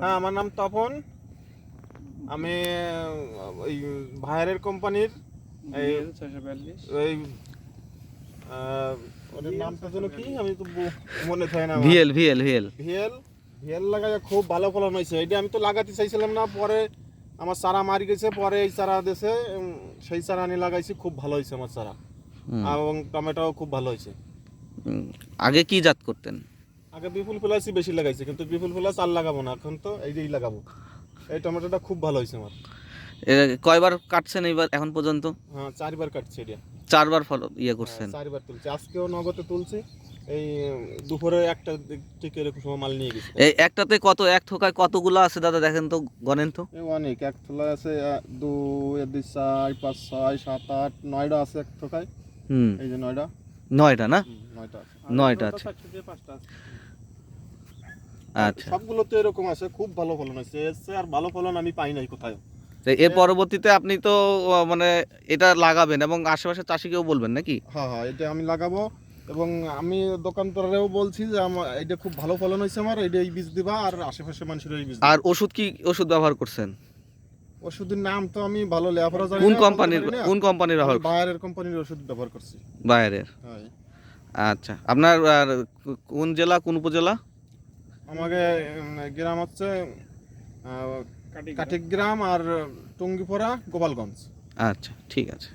হ্যাঁ আমার নাম তপন। আমি ওই ভাইয়ারের কোম্পানির এই ওই ওদের নামটা যেন কি? আমি তো মনে থাকে না। V L V L V L. V L? V L লাগাই খুব ভালো ফলন হয়েছে। এটা আমি তো লাগাতে চাইছিলাম না পরে আমার চারা মারি গেছে পরে এই চারা দেশে সেই চারা আমি লাগাইছি খুব ভালো হয়েছে আমার চারা। এবং টমেটোও খুব ভালো হয়েছে। আগে কি জাত করতেন? আগে বিপুল ফেলাসি বেশি লাগাইছি কিন্তু বিপুল ফেলাস আর লাগাবো না এখন তো এই যেই লাগাবো। এই টমেটোটা খুব ভালো হয়েছে আমার। কয়বার কাটছেন এইবার এখন পর্যন্ত? হ্যাঁ চারবার কাটছি এটা। চারবার ফল ইয়ে করছেন। হ্যাঁ, চারবার তুলছি। আজকেও নগদে তুলছি। এই দুপুরে একটা থেকে এরকম সময় মাল নিয়ে গেছি। এই একটাতে কত এক থোকায় কতগুলো আছে দাদা দেখেন তো গণেন তো? এই অনেক এক থোলা আছে দুই দুই চার পাঁচ ছয় সাত আট নয়টা আছে এক থোকায়। হুম। এই যে নয়টা নয়টা না? নয়টা আছে। নয়টা আছে। আচ্ছা। সবগুলো তো এরকম আছে খুব ভালো ফলন হয়েছে। এসছে আর ভালো ফলন আমি পাই নাই কোথায় এর পরবর্তীতে আপনি তো মানে এটা লাগাবেন এবং আশেপাশে চাষিকেও বলবেন নাকি? হ্যাঁ হ্যাঁ এটা আমি লাগাবো। এবং আমি দোকানদারেও বলছি যে আমার এটা খুব ভালো ফলন হয়েছে আমার এটা এই বীজ দিবা আর আশেপাশে মানুষের এই বীজ আর ওষুধ কি ওষুধ ব্যবহার করছেন? ওষুধের নাম তো আমি ভালো লেখাপড়া জানি কোন কোম্পানির কোন কোম্পানির ব্যবহার বায়ারের কোম্পানির ওষুধ ব্যবহার করছি। বাইরের হ্যাঁ। আচ্ছা। আপনার কোন জেলা কোন উপজেলা? আমাকে গ্রাম হচ্ছে কাটিগ্রাম আর টঙ্গিপোড়া গোপালগঞ্জ। আচ্ছা ঠিক আছে।